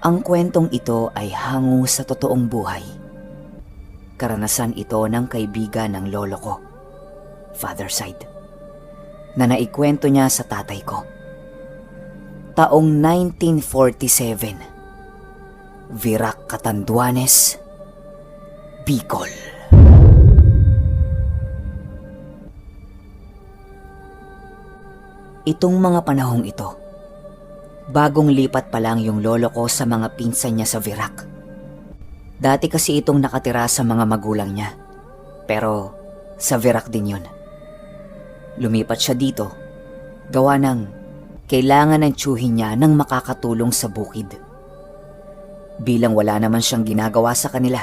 Ang kwentong ito ay hango sa totoong buhay. Karanasan ito ng kaibigan ng lolo ko, father side, na naikwento niya sa tatay ko. Taong 1947, Virac Catanduanes, Bicol. Itong mga panahong ito, bagong lipat pa lang yung lolo ko sa mga pinsan niya sa Virac. Dati kasi itong nakatira sa mga magulang niya. Pero sa Virac din yun. Lumipat siya dito. Gawa ng kailangan ng tsuhin niya ng makakatulong sa bukid. Bilang wala naman siyang ginagawa sa kanila,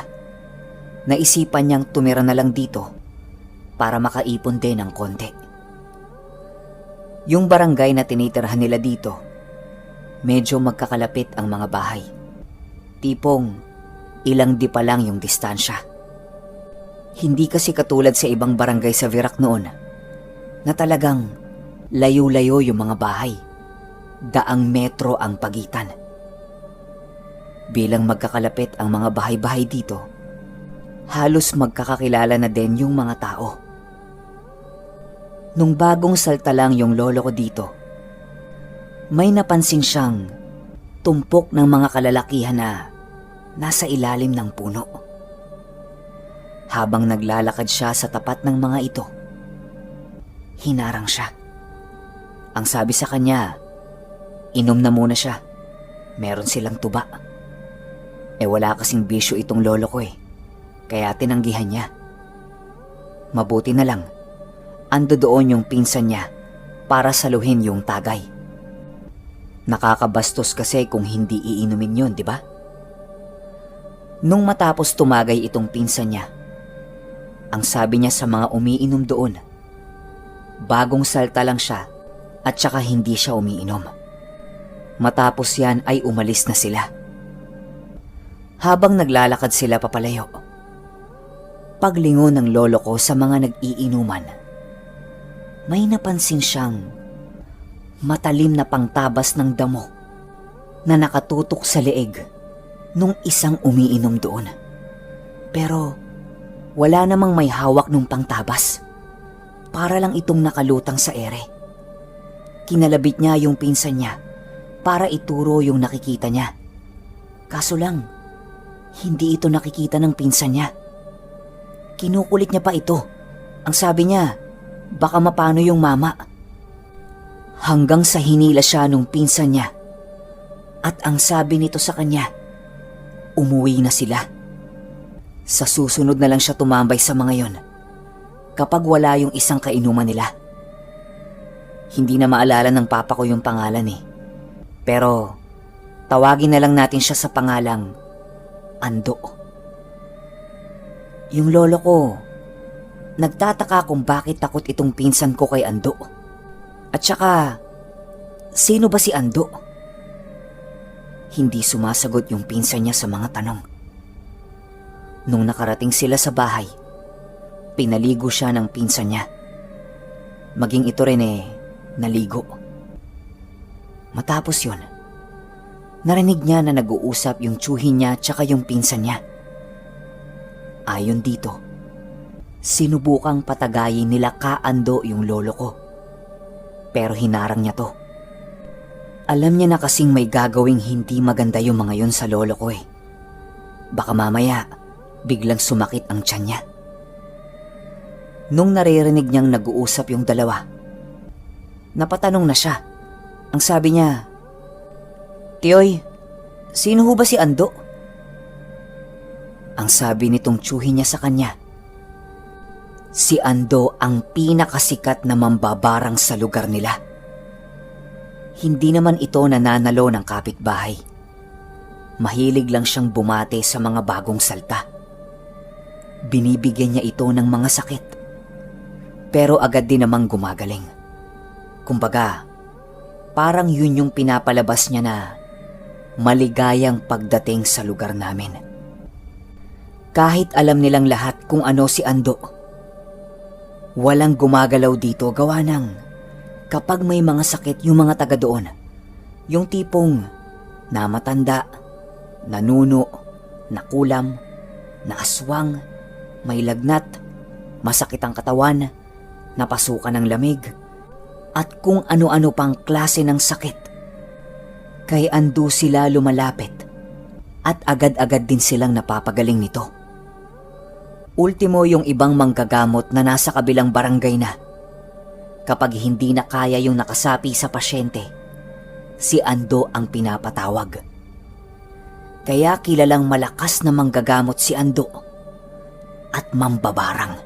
naisipan niyang tumira na lang dito para makaipon din ng konti. Yung barangay na tinitirhan nila dito, medyo magkakalapit ang mga bahay. Tipong ilang di pa lang yung distansya. Hindi kasi katulad sa ibang barangay sa Virac noon na talagang layo-layo yung mga bahay. Daang metro ang pagitan. Bilang magkakalapit ang mga bahay-bahay dito, halos magkakakilala na din yung mga tao. Nung bagong salta lang yung lolo ko dito, may napansin siyang tumpok ng mga kalalakihan na nasa ilalim ng puno. Habang naglalakad siya sa tapat ng mga ito, hinarang siya. Ang sabi sa kanya, inom na muna siya. Meron silang tuba. Eh wala kasing bisyo itong lolo ko eh. Kaya tinanggihan niya. Mabuti na lang, ando doon yung pinsan niya para saluhin yung tagay. Nakakabastos kasi kung hindi iinumin yun, di ba? Nung matapos tumagay itong pinsan niya, ang sabi niya sa mga umiinom doon, bagong salta lang siya at saka hindi siya umiinom. Matapos yan ay umalis na sila. Habang naglalakad sila papalayo, paglingon ng lolo ko sa mga nag-iinuman, may napansin siyang matalim na pangtabas ng damo na nakatutok sa leeg nung isang umiinom doon. Pero wala namang may hawak nung pangtabas. Para lang itong nakalutang sa ere. Kinalabit niya yung pinsan niya para ituro yung nakikita niya. Kaso lang, hindi ito nakikita ng pinsan niya. Kinukulit niya pa ito. Ang sabi niya, baka mapano yung mama. Hanggang sa hinila siya nung pinsan niya. At ang sabi nito sa kanya, umuwi na sila. Sa susunod na lang siya tumambay sa mga yon kapag wala yung isang kainuman nila. Hindi na maalala ng papa ko yung pangalan eh. Pero tawagin na lang natin siya sa pangalang Ando. Yung lolo ko, nagtataka kung bakit takot itong pinsan ko kay Ando. At saka, sino ba si Ando? Hindi sumasagot yung pinsan niya sa mga tanong. Nung nakarating sila sa bahay, pinaligo siya ng pinsan niya. Maging ito rin eh, naligo. Matapos yun, narinig niya na nag-uusap yung tsuhin niya tsaka yung pinsan niya. Ayon dito, sinubukang patagayin nila kaando yung lolo ko. Pero hinarang niya to. Alam niya na kasing may gagawing hindi maganda yung mga yon sa lolo ko eh. Baka mamaya, biglang sumakit ang tiyan niya. Nung naririnig niyang nag-uusap yung dalawa, napatanong na siya. Ang sabi niya, Tiyoy, sino ho ba si Ando? Ang sabi nitong tsuhin niya sa kanya, Si Ando ang pinakasikat na mambabarang sa lugar nila. Hindi naman ito nananalo ng kapitbahay. Mahilig lang siyang bumate sa mga bagong salta. Binibigyan niya ito ng mga sakit. Pero agad din namang gumagaling. Kumbaga, parang yun yung pinapalabas niya na maligayang pagdating sa lugar namin. Kahit alam nilang lahat kung ano si Ando, walang gumagalaw dito gawa ng kapag may mga sakit yung mga taga doon. Yung tipong namatanda, nanuno, nakulam, naaswang, may lagnat, masakit ang katawan, napasukan ng lamig, at kung ano-ano pang klase ng sakit. Kay Ando sila lumalapit at agad-agad din silang napapagaling nito. Ultimo yung ibang manggagamot na nasa kabilang barangay na. Kapag hindi na kaya yung nakasapi sa pasyente, si Ando ang pinapatawag. Kaya kilalang malakas na manggagamot si Ando at mambabarang.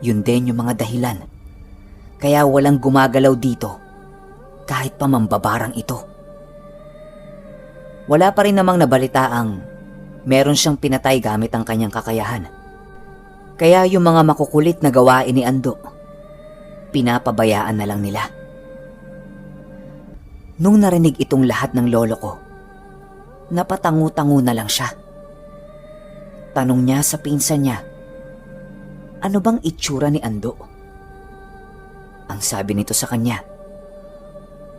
Yun din yung mga dahilan. Kaya walang gumagalaw dito kahit pa mambabarang ito. Wala pa rin namang nabalitaang meron siyang pinatay gamit ang kanyang kakayahan. Kaya yung mga makukulit na gawain ni Ando, pinapabayaan na lang nila. Nung narinig itong lahat ng lolo ko, napatangu-tangu na lang siya. Tanong niya sa pinsan niya, ano bang itsura ni Ando? Ang sabi nito sa kanya,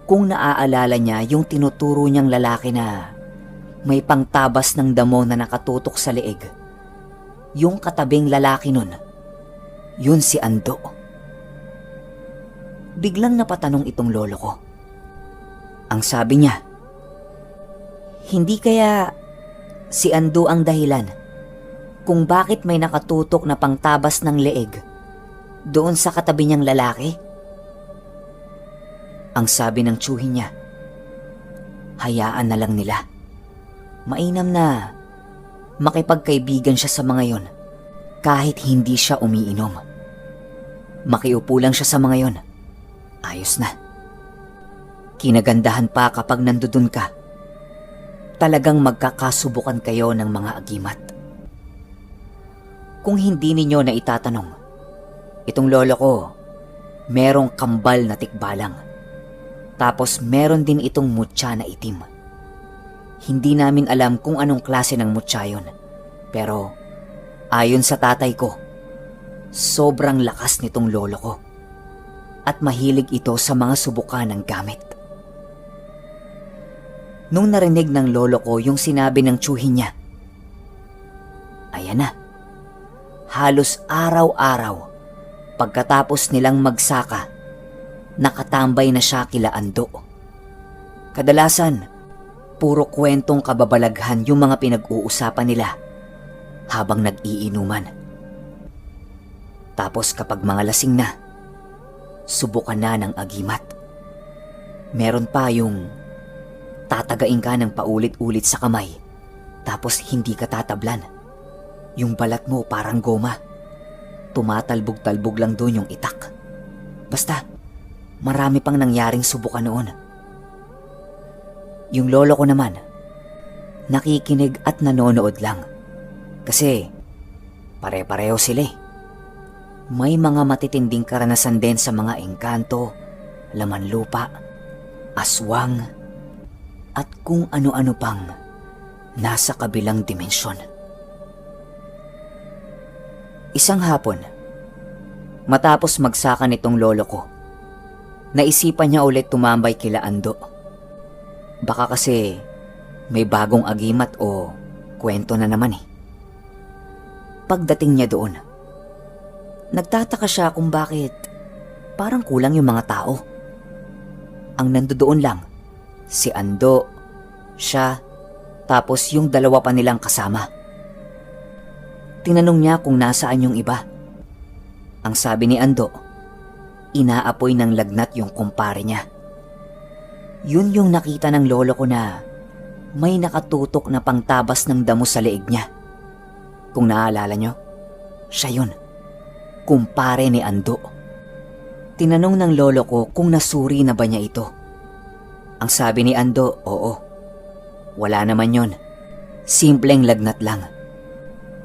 kung naaalala niya yung tinuturo niyang lalaki na may pangtabas ng damo na nakatutok sa leeg. Yung katabing lalaki nun, yun si Ando. Biglang napatanong itong lolo ko. Ang sabi niya, hindi kaya si Ando ang dahilan kung bakit may nakatutok na pangtabas ng leeg doon sa katabi niyang lalaki? Ang sabi ng tsuhin niya, hayaan na lang nila. Mainam na makipagkaibigan siya sa mga yon kahit hindi siya umiinom. Makiupo lang siya sa mga yon. Ayos na. Kinagandahan pa kapag nandudun ka. Talagang magkakasubukan kayo ng mga agimat. Kung hindi ninyo na itatanong, itong lolo ko, merong kambal na tikbalang. Tapos meron din itong mutya na itim. Hindi namin alam kung anong klase ng mutya yun. Pero ayon sa tatay ko, sobrang lakas nitong lolo ko. At mahilig ito sa mga subukan ng gamit. Nung narinig ng lolo ko yung sinabi ng tsuhin niya, ayan na, halos araw-araw pagkatapos nilang magsaka, nakatambay na siya kila Ando. Kadalasan, puro kwentong kababalaghan yung mga pinag-uusapan nila habang nag-iinuman. Tapos kapag mga lasing na, subukan na ng agimat. Meron pa yung tatagain ka ng paulit-ulit sa kamay tapos hindi ka tatablan. Yung balat mo parang goma. Tumatalbog-talbog lang doon yung itak. Basta, marami pang nangyaring subukan noon. Yung lolo ko naman, nakikinig at nanonood lang. Kasi, pare-pareho sila eh. May mga matitinding karanasan din sa mga engkanto, laman lupa, aswang, at kung ano-ano pang nasa kabilang dimensyon. Isang hapon, matapos magsaka nitong lolo ko, naisipan niya ulit tumambay kila Ando. Baka kasi may bagong agimat o kwento na naman eh. Pagdating niya doon, nagtataka siya kung bakit parang kulang yung mga tao. Ang nandoon lang, si Ando, siya, tapos yung dalawa pa nilang kasama. Tinanong niya kung nasaan yung iba. Ang sabi ni Ando, inaapoy ng lagnat yung kumpare niya. Yun yung nakita ng lolo ko na may nakatutok na pangtabas ng damo sa leeg niya. Kung naaalala nyo, siya yun. Kumpare ni Ando. Tinanong ng lolo ko kung nasuri na ba niya ito. Ang sabi ni Ando, oo. Wala naman yon. Simpleng lagnat lang.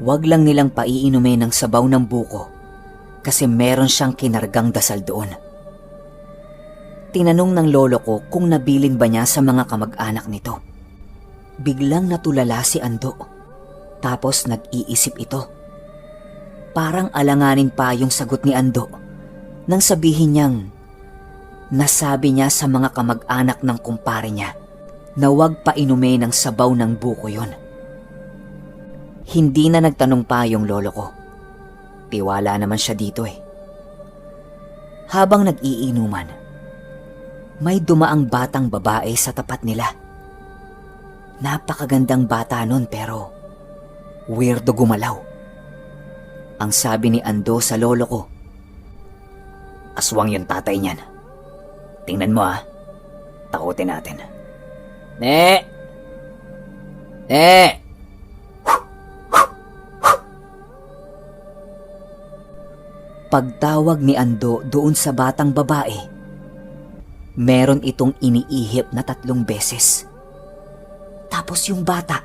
Huwag lang nilang paiinumin ng sabaw ng buko kasi meron siyang kinargang dasal doon. Tinanong ng lolo ko kung nabilin ba niya sa mga kamag-anak nito. Biglang natulala si Ando. Tapos nag-iisip ito. Parang alanganin pa yung sagot ni Ando nang sabihin niyang nasabi niya sa mga kamag-anak ng kumpare niya na huwag pa inumin ng sabaw ng buko yon. Hindi na nagtanong pa yung lolo ko. Tiwala naman siya dito eh. Habang nag-iinuman, may dumaang batang babae sa tapat nila. Napakagandang bata nun pero weirdo gumalaw. Ang sabi ni Ando sa lolo ko, Aswang yung tatay niyan. Tingnan mo ah. Takutin natin. Ne! Ne! Pagtawag ni Ando doon sa batang babae, meron itong iniihip na tatlong beses. Tapos yung bata,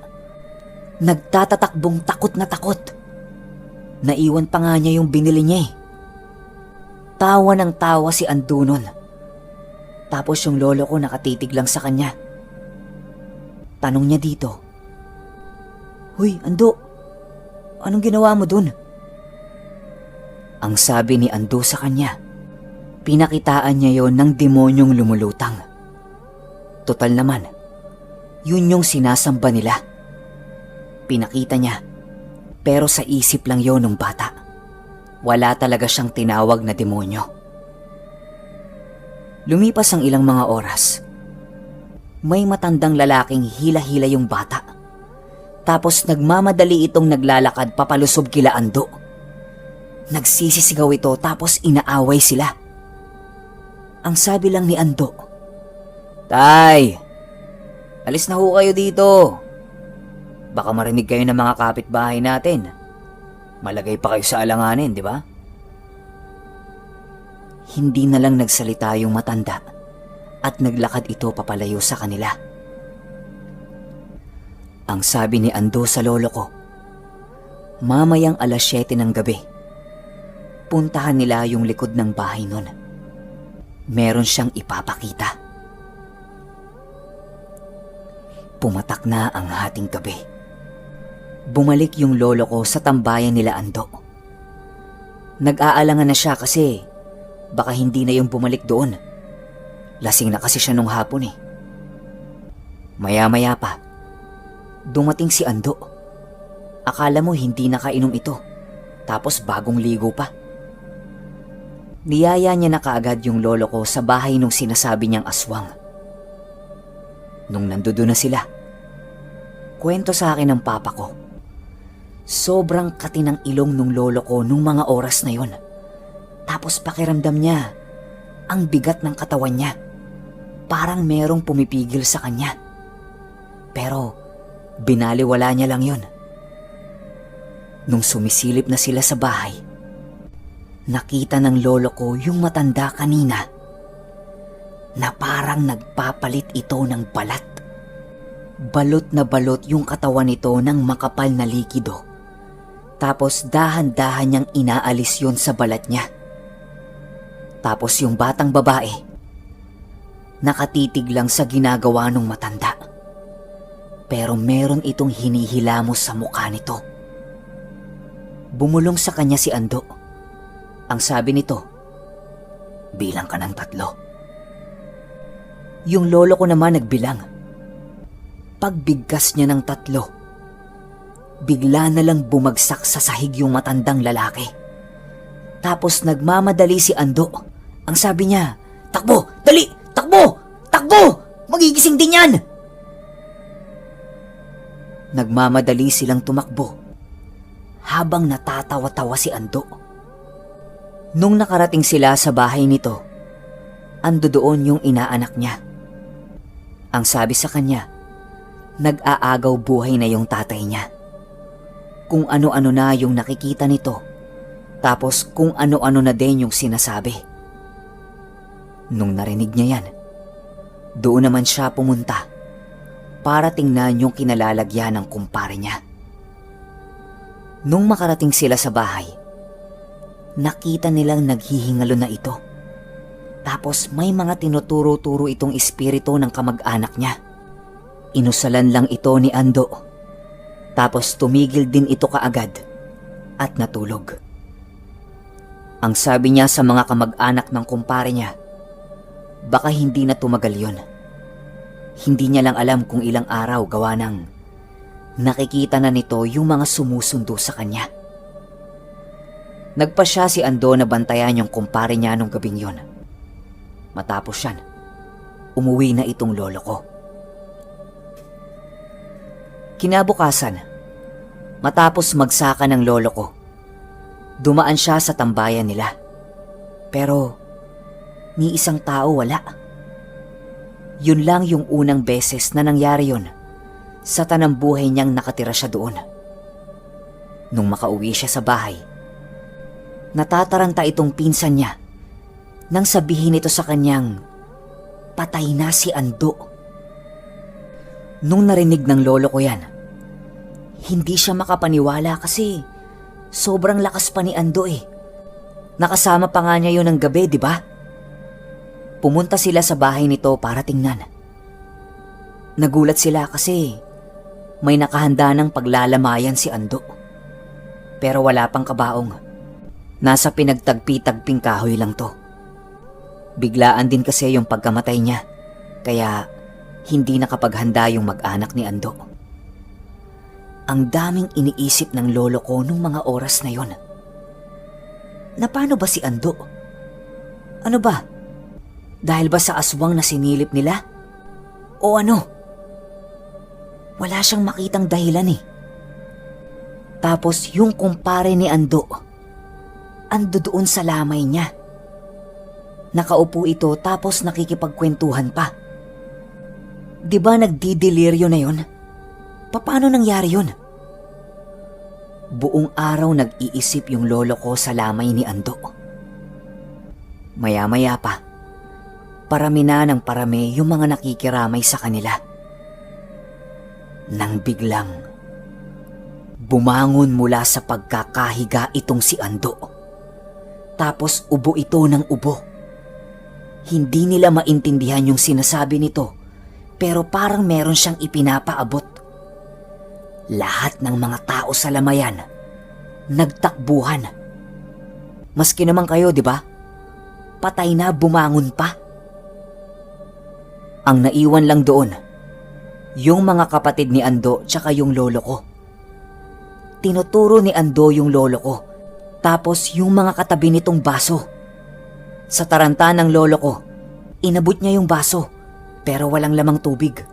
nagtatatakbong takot na takot. Naiwan pa nga niya yung binili niya eh. Tawa ng tawa si Ando nun. Tapos yung lolo ko nakatitig lang sa kanya. Tanong niya dito, Huy, Ando, anong ginawa mo dun? Ang sabi ni Ando sa kanya, pinakitaan niya yon ng demonyong lumulutang. Total naman, yun yung sinasamba nila. Pinakita niya, pero sa isip lang yon ng bata. Wala talaga siyang tinawag na demonyo. Lumipas ang ilang mga oras. May matandang lalaking hila-hila yung bata. Tapos nagmamadali itong naglalakad papalusob kila Ando. Nagsisisigaw ito tapos inaaway sila. Ang sabi lang ni Ando, Tay, alis na ho kayo dito. Baka marinig kayo ng mga kapitbahay natin. Malagay pa kayo sa alanganin, di ba? Hindi na lang nagsalita yung matanda at naglakad ito papalayo sa kanila. Ang sabi ni Ando sa lolo ko, mamayang alas 7 ng gabi, puntahan nila yung likod ng bahay nun. Meron siyang ipapakita. Pumatak na ang hating gabi. Bumalik yung lolo ko sa tambayan nila Ando. Nag-aalangan na siya kasi baka hindi na yung bumalik doon. Lasing na kasi siya nung hapon eh. Maya-maya pa, dumating si Ando. Akala mo hindi nakainom ito, tapos bagong ligo pa. Niyaya niya na kaagad yung lolo ko sa bahay nung sinasabi niyang aswang. Nung nandoon na sila, kwento sa akin ng papa ko. Sobrang kati ng ilong nung lolo ko nung mga oras na yon. Tapos pakiramdam niya, ang bigat ng katawan niya. Parang merong pumipigil sa kanya. Pero binaliwala niya lang yon. Nung sumisilip na sila sa bahay, nakita ng lolo ko yung matanda kanina na parang nagpapalit ito ng balat. Balot na balot yung katawan nito ng makapal na likido. Tapos dahan-dahan niyang inaalis yon sa balat niya. Tapos yung batang babae, nakatitig lang sa ginagawa ng matanda. Pero meron itong hinihilamos sa mukha nito. Bumulong sa kanya si Ando. Ang sabi nito, bilang ka ng tatlo. Yung lolo ko naman nagbilang. Pagbigkas niya ng tatlo, bigla na lang bumagsak sa sahig yung matandang lalaki. Tapos nagmamadali si Ando. Ang sabi niya, Takbo! Dali! Takbo! Takbo! Magigising din yan! Nagmamadali silang tumakbo habang natatawa-tawa si Ando. Nung nakarating sila sa bahay nito, ando doon yung inaanak niya. Ang sabi sa kanya, nag-aagaw buhay na yung tatay niya. Kung ano-ano na yung nakikita nito, tapos kung ano-ano na din yung sinasabi. Nung narinig niya yan, doon naman siya pumunta para tingnan yung kinalalagyan ng kumpare niya. Nung makarating sila sa bahay, nakita nilang naghihingalo na ito. Tapos may mga tinuturo-turo itong espiritu ng kamag-anak niya. Inusalan lang ito ni Ando. Tapos tumigil din ito kaagad at natulog. Ang sabi niya sa mga kamag-anak ng kumpare niya, baka hindi na tumagal yon. Hindi niya lang alam kung ilang araw gawa ng nakikita na nito yung mga sumusundo sa kanya. Nagpa siya si Ando na bantayan yung kumpare niya nung gabing yon. Matapos yan, umuwi na itong lolo ko. Kinabukasan, matapos magsaka ng lolo ko, dumaan siya sa tambayan nila. Pero, ni isang tao wala. Yun lang yung unang beses na nangyari yun sa tanang buhay niyang nakatira siya doon. Nung makauwi siya sa bahay, natataranta itong pinsan niya nang sabihin ito sa kanyang patay na si Ando. Nung narinig ng lolo ko yan, hindi siya makapaniwala kasi sobrang lakas pa ni Ando eh. Nakasama pa nga niya yun ng gabi, di ba? Pumunta sila sa bahay nito para tingnan. Nagulat sila kasi may nakahanda ng paglalamayan si Ando. Pero wala pang kabaong. Nasa pinagtagpi-tagping kahoy lang to. Biglaan din kasi yung pagkamatay niya. Kaya hindi nakapaghanda yung mag-anak ni Ando. Ang daming iniisip ng lolo ko nung mga oras na yon. Na paano ba si Ando? Ano ba? Dahil ba sa aswang na sinilip nila? O ano? Wala siyang makitang dahilan eh. Tapos yung kumpare ni Ando, ando doon sa lamay niya. Nakaupo ito tapos nakikipagkwentuhan pa. Di ba nagdideliryo na yon? Paano nangyari yun? Buong araw nag-iisip yung lolo ko sa lamay ni Ando. Maya-maya pa, parami na ng parami yung mga nakikiramay sa kanila. Nang biglang, bumangon mula sa pagkakahiga itong si Ando. Tapos ubo ito ng ubo. Hindi nila maintindihan yung sinasabi nito pero parang meron siyang ipinapaabot. Lahat ng mga tao sa lamayan nagtakbuhan. Maski naman kayo, di ba? Patay na bumangon pa. Ang naiwan lang doon, yung mga kapatid ni Ando tsaka yung lolo ko. Tinuturo ni Ando yung lolo ko, tapos yung mga katabi nitong baso. Sa taranta ng lolo ko, inabot niya yung baso, pero walang lamang tubig.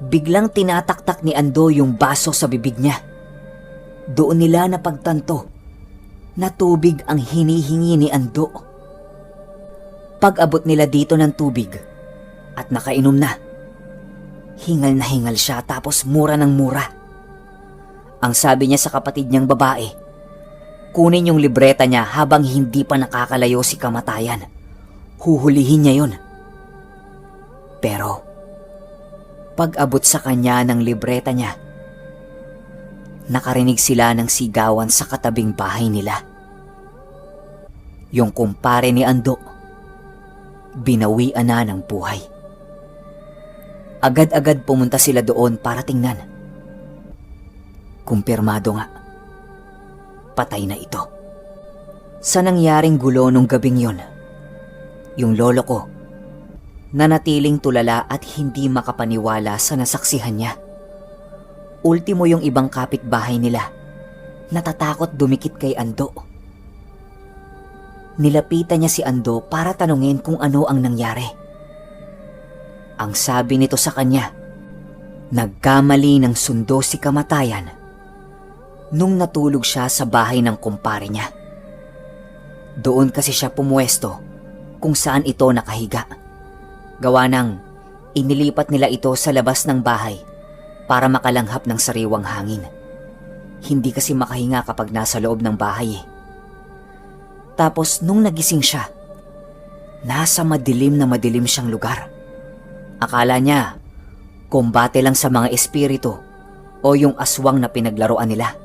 Biglang tinataktak ni Ando yung baso sa bibig niya. Doon nila napagtanto na tubig ang hinihingi ni Ando. Pag-abot nila dito ng tubig at nakainom na, hingal na hingal siya tapos mura ng mura. Ang sabi niya sa kapatid niyang babae, kunin yung libreta niya habang hindi pa nakakalayo si kamatayan. Huhulihin niya yon. Pero, pag-abot sa kanya ng libreta niya, nakarinig sila ng sigawan sa katabing bahay nila. Yung kumpare ni Ando, binawian na ng buhay. Agad-agad pumunta sila doon para tingnan. Kumpirmado nga, patay na ito. Sa nangyaring gulo nung gabing yon, yung lolo ko, nanatiling tulala at hindi makapaniwala sa nasaksihan niya. Ultimo yung ibang kapitbahay nila, natatakot dumikit kay Ando. Nilapitan niya si Ando para tanungin kung ano ang nangyari. Ang sabi nito sa kanya, nagkamali ng sundo si kamatayan nung natulog siya sa bahay ng kumpare niya. Doon kasi siya pumuesto kung saan ito nakahiga. Gawa ng inilipat nila ito sa labas ng bahay para makalanghap ng sariwang hangin. Hindi kasi makahinga kapag nasa loob ng bahay eh. Tapos nung nagising siya, nasa madilim na madilim siyang lugar. Akala niya, kumbate lang sa mga espiritu o yung aswang na pinaglaruan nila.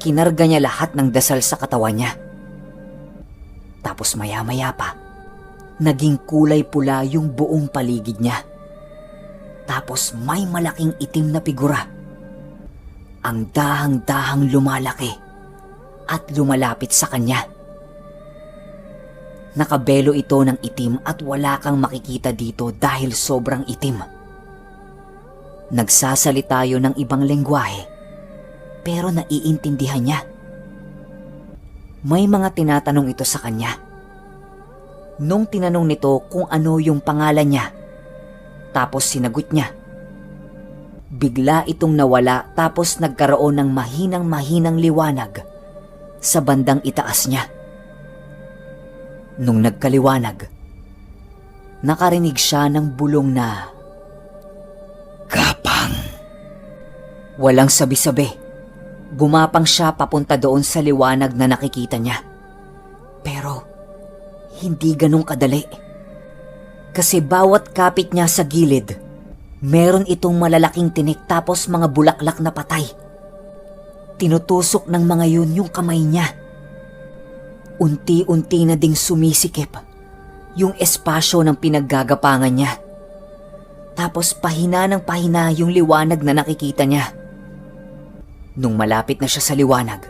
Kinarga niya lahat ng dasal sa katawan niya. Tapos maya-maya pa, naging kulay pula yung buong paligid niya. Tapos may malaking itim na figura. Ang dahang-dahang lumalaki at lumalapit sa kanya. Nakabelo ito ng itim at wala kang makikita dito dahil sobrang itim. Nagsasalita yun ng ibang lengguwahe pero naiintindihan niya. May mga tinatanong ito sa kanya. Nung tinanong nito kung ano yung pangalan niya, tapos sinagot niya. Bigla itong nawala tapos nagkaroon ng mahinang-mahinang liwanag sa bandang itaas niya. Nung nagkaliwanag, nakarinig siya ng bulong na Kapang! Walang sabi-sabi. Gumapang siya papunta doon sa liwanag na nakikita niya. Pero, hindi ganong kadali. Kasi bawat kapit niya sa gilid, meron itong malalaking tinik tapos mga bulaklak na patay. Tinutusok ng mga yun yung kamay niya. Unti-unti na ding sumisikip yung espasyo ng pinaggagapangan niya. Tapos pahina ng pahina yung liwanag na nakikita niya. Nung malapit na siya sa liwanag,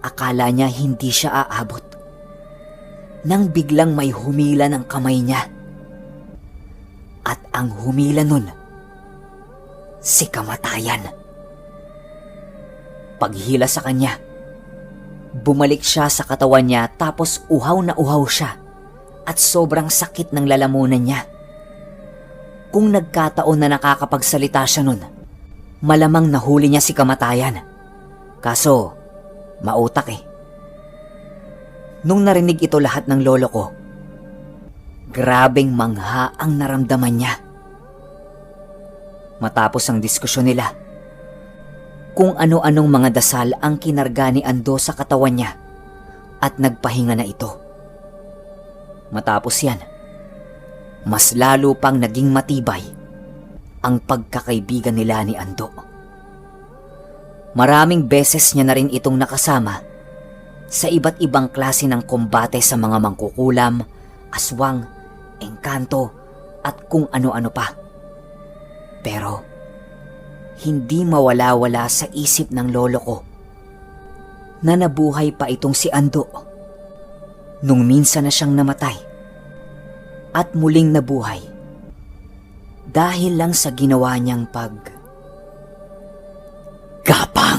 akala niya hindi siya aabot. Nang biglang may humila ng kamay niya. At ang humila nun, si kamatayan. Paghila sa kanya, bumalik siya sa katawan niya tapos uhaw na uhaw siya at sobrang sakit ng lalamunan niya. Kung nagkataon na nakakapagsalita siya nun, malamang nahuli niya si kamatayan. Kaso, mautak eh. Nung narinig ito lahat ng lolo ko, grabing mangha ang naramdaman niya. Matapos ang diskusyon nila, kung ano-anong mga dasal ang kinarga ni Ando sa katawan niya at nagpahinga na ito. Matapos yan, mas lalo pang naging matibay ang pagkakaibigan nila ni Ando. Maraming beses niya na rin itong nakasama sa iba't ibang klase ng kombate sa mga mangkukulam, aswang, engkanto at kung ano-ano pa. Pero hindi mawala-wala sa isip ng lolo ko na nabuhay pa itong si Ando nung minsan na siyang namatay at muling nabuhay dahil lang sa ginawa niyang pag... Gapa!